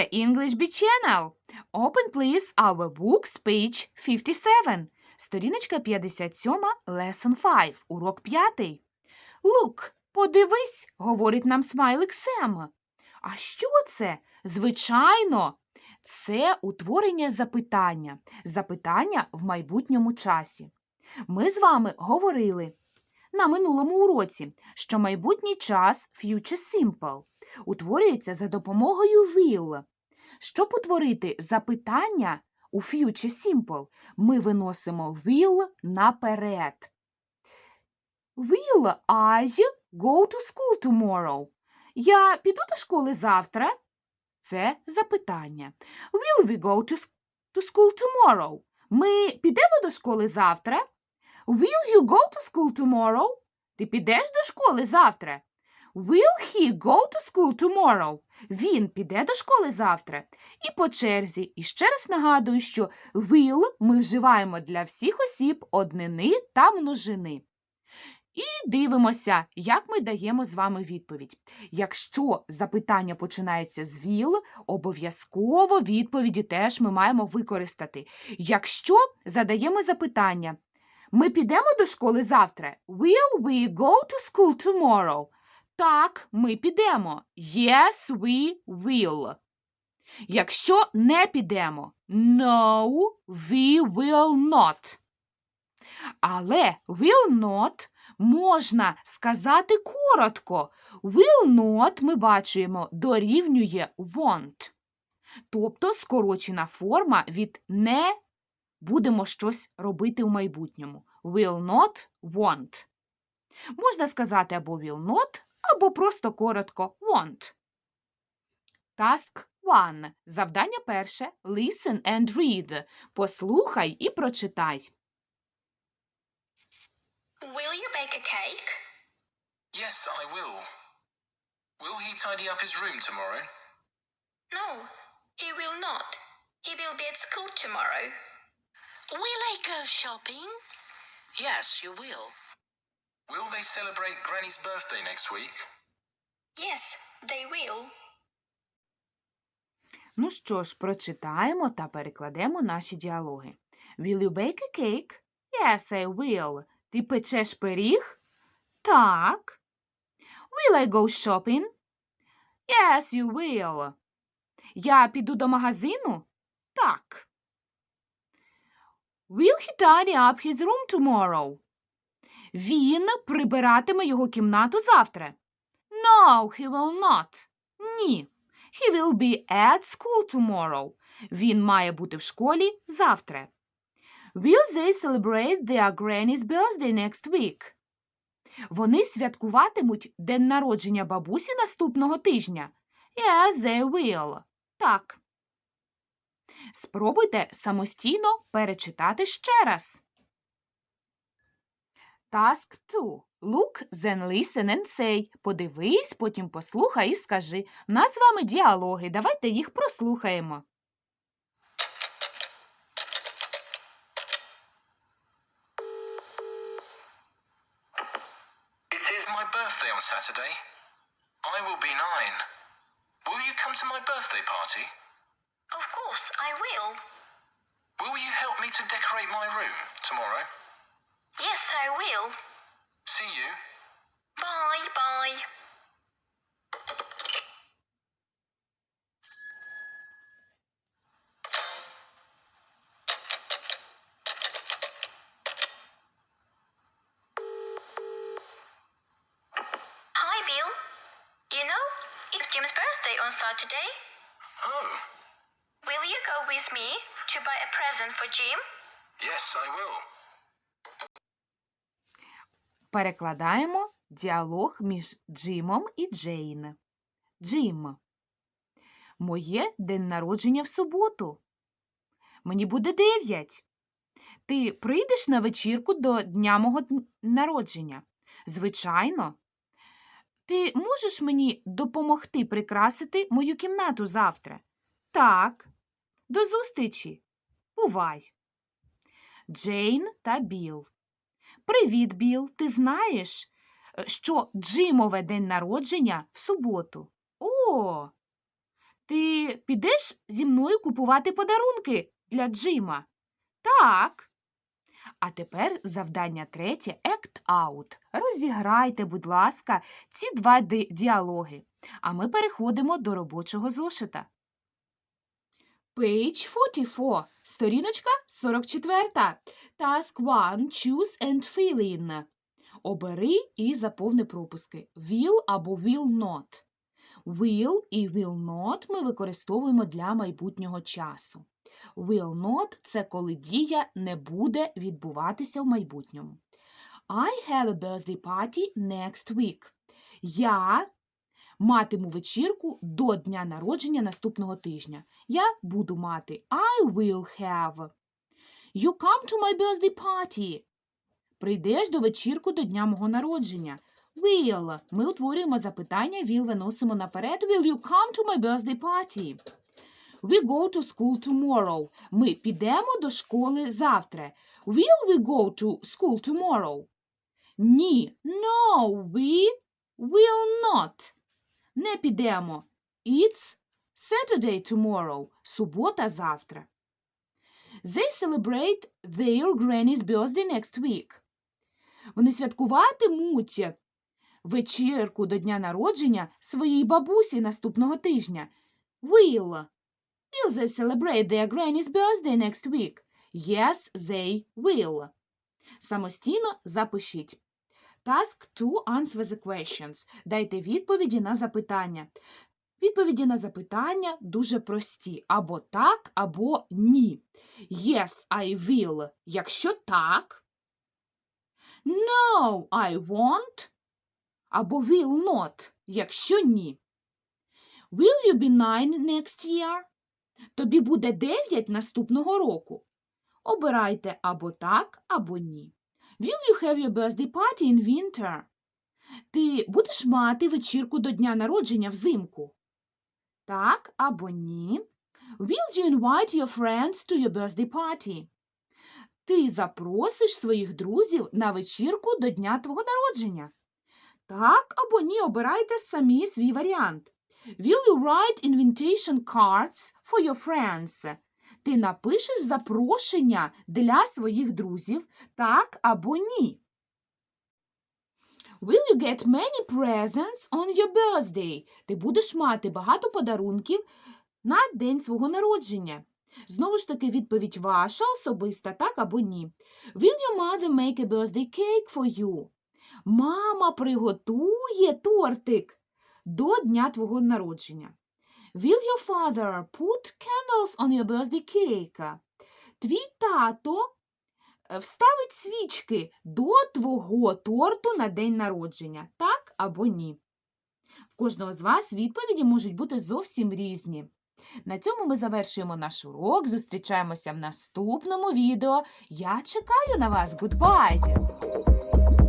це English B Channel. Open, please, our books, page 57. Сторіночка 57, lesson 5, урок 5. Look, подивись, говорить нам смайлик Сем. А що це? Звичайно, це утворення запитання. Запитання в майбутньому часі. Ми з вами говорили на минулому уроці, що майбутній час future simple утворюється за допомогою will. Щоб утворити запитання у future simple, ми виносимо will наперед. Will I go to school tomorrow? Я піду до школи завтра? Це запитання. Will we go to, school tomorrow? Ми підемо до школи завтра? Will you go to school tomorrow? Ти підеш до школи завтра? Will he go to school tomorrow? Він піде до школи завтра. І по черзі. І ще раз нагадую, що will ми вживаємо для всіх осіб однини та множини. І дивимося, як ми даємо з вами відповідь. Якщо запитання починається з will, обов'язково відповіді теж ми маємо використати. Якщо задаємо запитання, ми підемо до школи завтра? Will we go to school tomorrow? Так, ми підемо. Yes, we will. Якщо не підемо, no, we will not. Але will not можна сказати коротко. Will not, ми бачимо, дорівнює want. Тобто скорочена форма від не будемо щось робити в майбутньому. Will not want. Можна сказати або will not, або просто коротко want. Task 1. Завдання перше. Listen and read. Послухай і прочитай. Will you bake a cake? Yes, I will. Will he tidy up his room tomorrow? No, he will not. He will be at school tomorrow. Will I go shopping? Yes, you will. Will they celebrate Granny's birthday next week? Yes, they will. Ну що ж, прочитаємо та перекладемо наші діалоги. Will you bake a cake? Yes, I will. Ти печеш пиріг? Так. Will I go shopping? Yes, you will. Я піду до магазину? Так. Will he tidy up his room tomorrow? Він прибиратиме його кімнату завтра. No, he will not. Ні. He will be at school tomorrow. Він має бути в школі завтра. Will they celebrate their granny's birthday next week? Вони святкуватимуть день народження бабусі наступного тижня. Yes, they will. Так. Спробуйте самостійно перечитати ще раз. Task 2. Look, then listen and say. Подивись, потім послухай і скажи. В нас з вами діалоги. Давайте їх прослухаємо. It is my birthday on Saturday. I will be nine. Will you come to my birthday party? Of course, I will. Will you help me to decorate my room tomorrow? Yes, I will. See you. Bye bye. Hi, Bill. You know, it's Jim's birthday on Saturday. Oh, Will you go with me to buy a present for Jim? yes, I will. Перекладаємо діалог між Джимом і Джейн. Джим. Моє день народження в суботу. Мені буде дев'ять. Ти прийдеш на вечірку до дня мого народження? Звичайно. Ти можеш мені допомогти прикрасити мою кімнату завтра? Так. До зустрічі. Бувай. Джейн та Біл. Привіт, Біл. Ти знаєш, е, що Джимове день народження в суботу? О, Ти підеш зі мною купувати подарунки для Джима? Так. А тепер завдання третє Act Out. Розіграйте, будь ласка, ці два діалоги. А ми переходимо до робочого зошита. Page 44, сторіночка 44. Task 1. Choose and fill in. Обери і заповни пропуски. Will або will not. Will і will not ми використовуємо для майбутнього часу. Will not – це коли дія не буде відбуватися в майбутньому. I have a birthday party next week. Я матиму вечірку до дня народження наступного тижня. Я буду мати. I will have. You come to my birthday party. Прийдеш до вечірку до дня мого народження. Will. Ми утворюємо запитання, will виносимо наперед. Will you come to my birthday party? We go to school tomorrow. Ми підемо до школи завтра. Will we go to school tomorrow? Ні. No, we will not. Не підемо. It's Saturday tomorrow. Субота завтра. They celebrate their granny's birthday next week. Вони святкуватимуть вечірку до дня народження своїй бабусі наступного тижня. Will. Will they celebrate their granny's birthday next week? Yes, they will. Самостійно запишіть. Task 2. Answer the questions. Дайте відповіді на запитання. Відповіді на запитання дуже прості. Або так, або ні. Yes, I will. Якщо так. No, I won't. Або will not. Якщо ні. Will you be nine next year? Тобі буде 9 наступного року. Обирайте або так, або ні. Will you have your birthday party in winter? Ти будеш мати вечірку до дня народження взимку? Так або ні. Will you invite your friends to your birthday party? Ти запросиш своїх друзів на вечірку до дня твого народження? Так або ні, обирайте самі свій варіант. Will you write invitation cards for your friends? Ти напишеш запрошення для своїх друзів, так або ні. Will you get many presents on your birthday? Ти будеш мати багато подарунків на день свого народження. Знову ж таки, відповідь ваша особиста, так або ні. Will your mother make a birthday cake for you? Мама приготує тортик до дня твого народження. Will your father put candles on your birthday cake? Твій тато е, вставить свічки до твого торту на день народження, так або ні. В кожного з вас відповіді можуть бути зовсім різні. На цьому ми завершуємо наш урок. Зустрічаємося в наступному відео. Я чекаю на вас. Goodbye!